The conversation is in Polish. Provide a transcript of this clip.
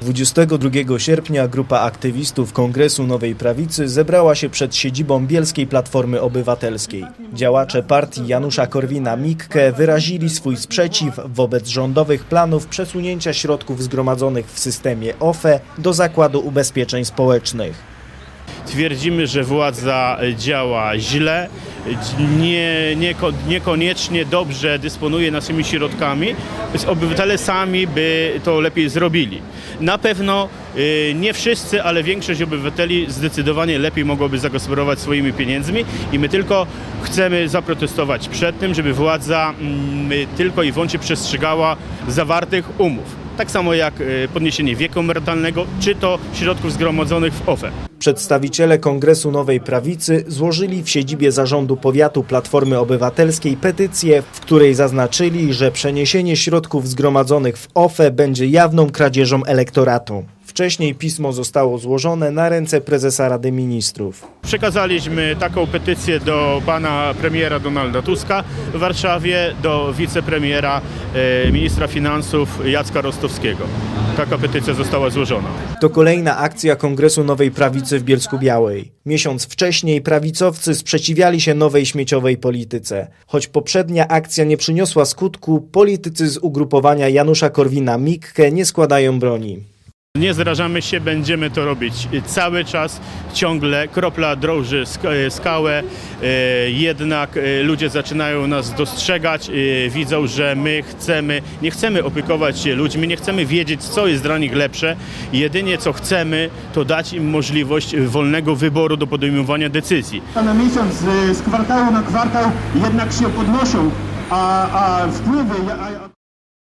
22 sierpnia grupa aktywistów Kongresu Nowej Prawicy zebrała się przed siedzibą Bielskiej Platformy Obywatelskiej. Działacze partii Janusza Korwina-Mikke wyrazili swój sprzeciw wobec rządowych planów przesunięcia środków zgromadzonych w systemie OFE do Zakładu Ubezpieczeń Społecznych. Twierdzimy, że władza działa źle, nie, nieko, niekoniecznie dobrze dysponuje naszymi środkami, więc obywatele sami by to lepiej zrobili. Na pewno y, nie wszyscy, ale większość obywateli zdecydowanie lepiej mogłoby zagospodarować swoimi pieniędzmi i my tylko chcemy zaprotestować przed tym, żeby władza mm, tylko i wyłącznie przestrzegała zawartych umów. Tak samo jak y, podniesienie wieku emerytalnego, czy to środków zgromadzonych w OFE. Przedstawiciele Kongresu Nowej Prawicy złożyli w siedzibie zarządu powiatu Platformy Obywatelskiej petycję, w której zaznaczyli, że przeniesienie środków zgromadzonych w OFE będzie jawną kradzieżą elektoratu. Wcześniej pismo zostało złożone na ręce prezesa Rady Ministrów. Przekazaliśmy taką petycję do pana premiera Donalda Tuska w Warszawie, do wicepremiera, e, ministra finansów Jacka Rostowskiego. Taka petycja została złożona. To kolejna akcja Kongresu Nowej Prawicy w Bielsku Białej. Miesiąc wcześniej prawicowcy sprzeciwiali się nowej śmieciowej polityce. Choć poprzednia akcja nie przyniosła skutku, politycy z ugrupowania Janusza Korwina-Mikke nie składają broni. Nie zrażamy się, będziemy to robić cały czas, ciągle. Kropla drąży e, skałę, e, jednak e, ludzie zaczynają nas dostrzegać, widzą, że my chcemy, nie chcemy opiekować się ludźmi, nie chcemy wiedzieć, co jest dla nich lepsze. Jedynie co chcemy, to dać im możliwość wolnego wyboru do podejmowania decyzji. na miesiąc z, kwartału na kwartał jednak się podnoszą, a, a wpływy, a